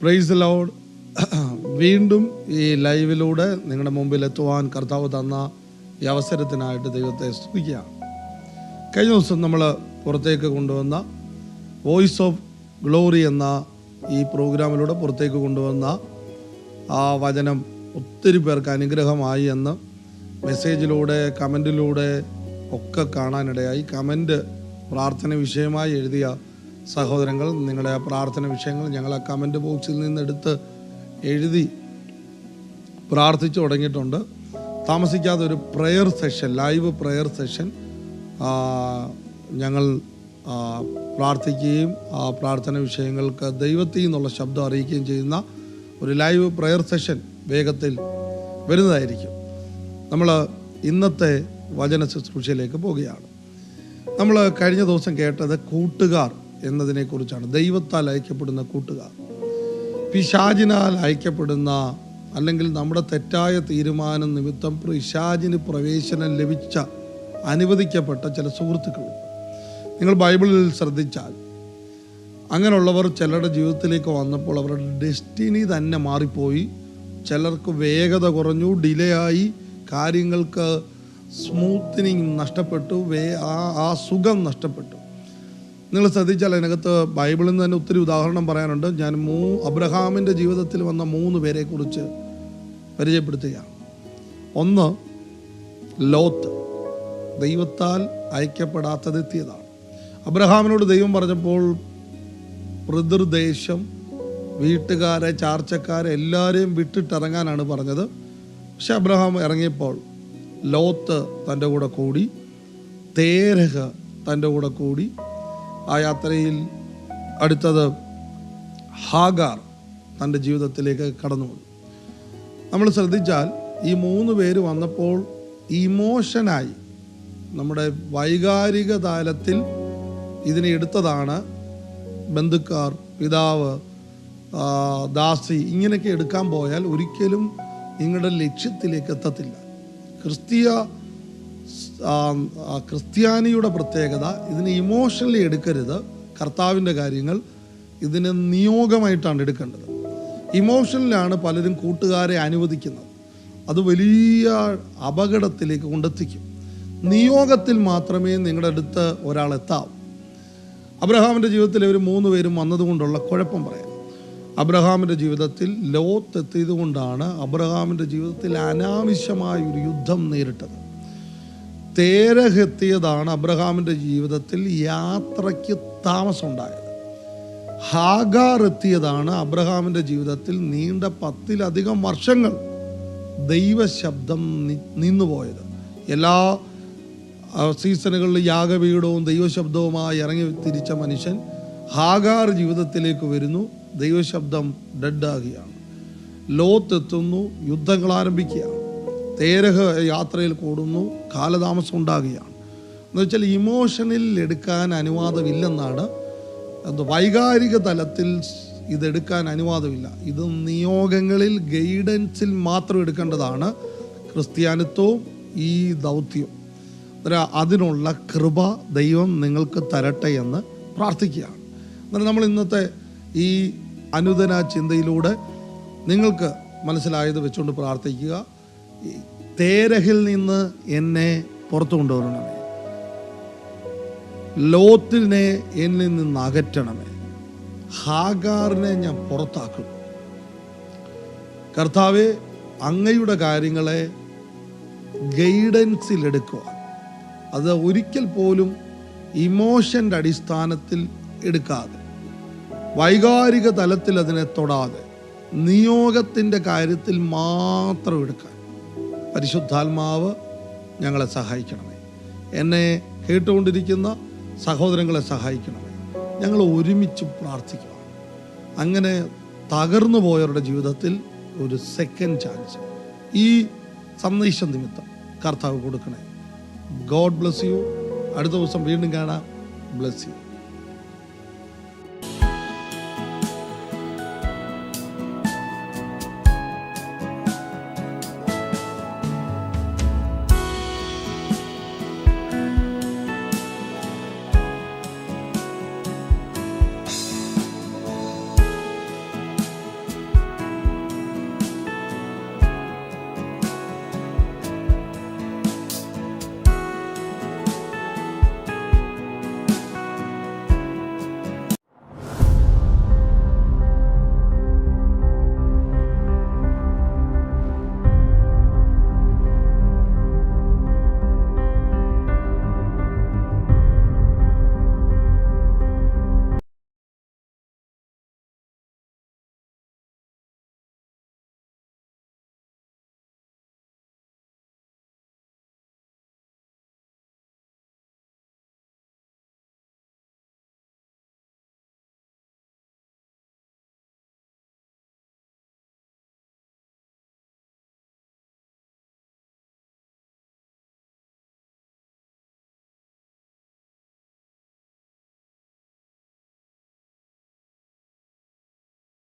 Price load വീണ്ടും ഈ ലൈവിലൂടെ നിങ്ങളുടെ മുമ്പിൽ എത്തുവാൻ കർത്താവ് തന്ന ഈ അവസരത്തിനായിട്ട് ദൈവത്തെ സ്തുതിക്കുകയാണ് കഴിഞ്ഞ ദിവസം നമ്മൾ പുറത്തേക്ക് കൊണ്ടുവന്ന വോയിസ് ഓഫ് ഗ്ലോറി എന്ന ഈ പ്രോഗ്രാമിലൂടെ പുറത്തേക്ക് കൊണ്ടുവന്ന ആ വചനം ഒത്തിരി പേർക്ക് അനുഗ്രഹമായി എന്ന് മെസ്സേജിലൂടെ കമന്റിലൂടെ ഒക്കെ കാണാനിടയായി. കമന്റ് പ്രാർത്ഥന വിഷയമായി എഴുതിയ സഹോദരങ്ങൾ നിങ്ങളുടെ പ്രാർത്ഥന വിഷയങ്ങൾ ഞങ്ങൾ ആ കമന്റ് ബോക്സിൽ നിന്ന് എടുത്ത് എഴുതി പ്രാർത്ഥിച്ചു തുടങ്ങിയിട്ടുണ്ട്. താമസിക്കാതെ ഒരു prayer session live prayer session ഞങ്ങൾ പ്രാർത്ഥിക്കുകയും ആ പ്രാർത്ഥന വിഷയങ്ങൾക്ക് ദൈവത്തിൽ നിന്നുള്ള ശബ്ദം അറിയിക്കുകയും ചെയ്യുന്ന ഒരു ലൈവ് പ്രെയർ സെഷൻ വേഗത്തിൽ വരുന്നതായിരിക്കും. നമ്മൾ ഇന്നത്തെ വചന ശുശ്രൂഷയിലേക്ക് പോവുകയാണ് നമ്മൾ കഴിഞ്ഞ ദിവസം കേട്ടത് കൂട്ടുകാർ എന്നതിനെക്കുറിച്ചാണ്. ദൈവത്താൽ അയക്കപ്പെടുന്ന കൂട്ടുകാർ. പിശാചിനാൽ അയക്കപ്പെടുന്ന അല്ലെങ്കിൽ നമ്മുടെ തെറ്റായ തീരുമാനം നിമിത്തം പിശാചിന് പ്രവേശനം ലഭിച്ച അനുവദിക്കപ്പെട്ട ചില സുഹൃത്തുക്കളുണ്ട് നിങ്ങൾ ബൈബിളിൽ ശ്രദ്ധിച്ചാൽ അങ്ങനെയുള്ളവർ ചിലരുടെ ജീവിതത്തിലേക്ക് വന്നപ്പോൾ അവരുടെ ഡെസ്റ്റിനി തന്നെ മാറിപ്പോയി. ചിലർക്ക് വേഗത കുറഞ്ഞു ഡിലേ ആയി കാര്യങ്ങൾക്ക് സ്മൂത്തിനിങ് നഷ്ടപ്പെട്ടു വേ ആ ആ സുഖം നഷ്ടപ്പെട്ടു. നിങ്ങൾ ശ്രദ്ധിച്ചാൽ അതിനകത്ത് ബൈബിളിൽ നിന്ന് തന്നെ ഒത്തിരി ഉദാഹരണം പറയാനുണ്ട്. ഞാൻ മൂ അബ്രഹാമിന്റെ ജീവിതത്തിൽ വന്ന മൂന്ന് പേരെ കുറിച്ച് പരിചയപ്പെടുത്തുകയാണ്. ഒന്ന് ലോത്ത്. ദൈവത്താൽ അയക്കപ്പെടാത്തതെത്തിയതാണ് അബ്രഹാമിനോട് ദൈവം പറഞ്ഞപ്പോൾ പിതൃദേശം വീട്ടുകാരെ ചാർച്ചക്കാരെ എല്ലാവരെയും വിട്ടിട്ടിറങ്ങാനാണ് പറഞ്ഞത്. പക്ഷെ അബ്രഹാം ഇറങ്ങിയപ്പോൾ ലോത്ത് തന്റെ കൂടെ കൂടി തേരഹ തന്റെ കൂടെ കൂടി ആ യാത്രയിൽ അടുത്തത് ഹാഗാർ തന്റെ ജീവിതത്തിലേക്ക് കടന്നു വന്നു നമ്മൾ ശ്രദ്ധിച്ചാൽ ഈ മൂന്ന് പേര് വന്നപ്പോൾ ഇമോഷനായി നമ്മുടെ വൈകാരിക തലത്തിൽ ഇതിനെ എടുത്തതാണ് ബന്ധുക്കാർ പിതാവ് ദാസി ഇങ്ങനെയൊക്കെ എടുക്കാൻ പോയാൽ ഒരിക്കലും നിങ്ങളുടെ ലക്ഷ്യത്തിലേക്ക് എത്തത്തില്ല. ക്രിസ്തീയ ക്രിസ്ത്യാനിയുടെ പ്രത്യേകത ഇതിനെ ഇമോഷണലി എടുക്കരുത്. കർത്താവിന്റെ കാര്യങ്ങൾ ഇതിന് നിയോഗമായിട്ടാണ് എടുക്കേണ്ടത്. ഇമോഷണലാണ് പലരും കൂട്ടുകാരെ അനുവദിക്കുന്നത്. അത് വലിയ അപകടത്തിലേക്ക് കൊണ്ടെത്തിക്കും. നിയോഗത്തിൽ മാത്രമേ നിങ്ങളുടെ അടുത്ത് ഒരാൾ എത്താവൂ. അബ്രഹാമിന്റെ ജീവിതത്തിൽ ഇവർ മൂന്ന് പേരും വന്നതുകൊണ്ടുള്ള കുഴപ്പം പറയാം. അബ്രഹാമിന്റെ ജീവിതത്തിൽ ലോത്ത് എത്തിയത് കൊണ്ടാണ് അബ്രഹാമിന്റെ ജീവിതത്തിൽ അനാവശ്യമായ ഒരു യുദ്ധം നേരിട്ടത്. തേരഹ് എത്തിയതാണ് അബ്രഹാമിന്റെ ജീവിതത്തിൽ യാത്രയ്ക്ക് താമസമുണ്ടായത്. ഹാഗാർ എത്തിയതാണ് അബ്രഹാമിന്റെ ജീവിതത്തിൽ നീണ്ട പത്തിലധികം വർഷങ്ങൾ ദൈവശബ്ദം നിന്നുപോയത്. എല്ലാ സീസണുകളിൽ യാഗപീഠവും ദൈവശബ്ദവുമായി ഇറങ്ങി തിരിച്ച മനുഷ്യൻ ഹാഗാർ ജീവിതത്തിലേക്ക് വരുന്നു. ദൈവശബ്ദം ഡെഡാകുകയാണ്. ലോത്ത് എത്തുന്നു യുദ്ധങ്ങൾ ആരംഭിക്കുകയാണ്. തേരഹ യാത്രയിൽ കൂടുന്നു കാലതാമസം ഉണ്ടാകുകയാണ്. എന്ന് വെച്ചാൽ ഇമോഷനിൽ എടുക്കാൻ അനുവാദമില്ലെന്നാണ്. വൈകാരിക തലത്തിൽ ഇതെടുക്കാൻ അനുവാദമില്ല. ഇത് നിയോഗങ്ങളിൽ ഗൈഡൻസിൽ മാത്രം എടുക്കേണ്ടതാണ് ക്രിസ്ത്യാനിത്വവും ഈ ദൗത്യവും അതിനുള്ള കൃപ ദൈവം നിങ്ങൾക്ക് തരട്ടെ എന്ന് പ്രാർത്ഥിക്കുകയാണ്. അന്നേരം നമ്മൾ ഇന്നത്തെ ഈ അനുദന ചിന്തയിലൂടെ നിങ്ങൾക്ക് മനസ്സിലായത് വെച്ചുകൊണ്ട് പ്രാർത്ഥിക്കുക. തേരഹിൽ നിന്ന് എന്നെ പുറത്തു കൊണ്ടുവരണമേ. ലോത്തിനെ എന്നിൽ നിന്ന് അകറ്റണമേ. ഹാഗാറിനെ ഞാൻ പുറത്താക്കും. കർത്താവെ അങ്ങയുടെ കാര്യങ്ങളെ ഗൈഡൻസിൽ എടുക്കുക. അത് ഒരിക്കൽ പോലും ഇമോഷന്റെ അടിസ്ഥാനത്തിൽ എടുക്കാതെ വൈകാരിക തലത്തിൽ അതിനെ തൊടാതെ നിയോഗത്തിന്റെ കാര്യത്തിൽ മാത്രം എടുക്കാൻ. പരിശുദ്ധാത്മാവ് ഞങ്ങളെ സഹായിക്കണമേ. എന്നെ കേട്ടുകൊണ്ടിരിക്കുന്ന സഹോദരങ്ങളെ സഹായിക്കണമേ. ഞങ്ങൾ ഒരുമിച്ച് പ്രാർത്ഥിക്കുക അങ്ങനെ തകർന്നു പോയവരുടെ ജീവിതത്തിൽ ഒരു സെക്കൻഡ് ചാൻസ് ഈ സന്ദേശം നിമിത്തം കർത്താവ് കൊടുക്കണേ. ഗോഡ് ബ്ലസ് യു അടുത്ത ദിവസം വീണ്ടും കാണാം. Bless you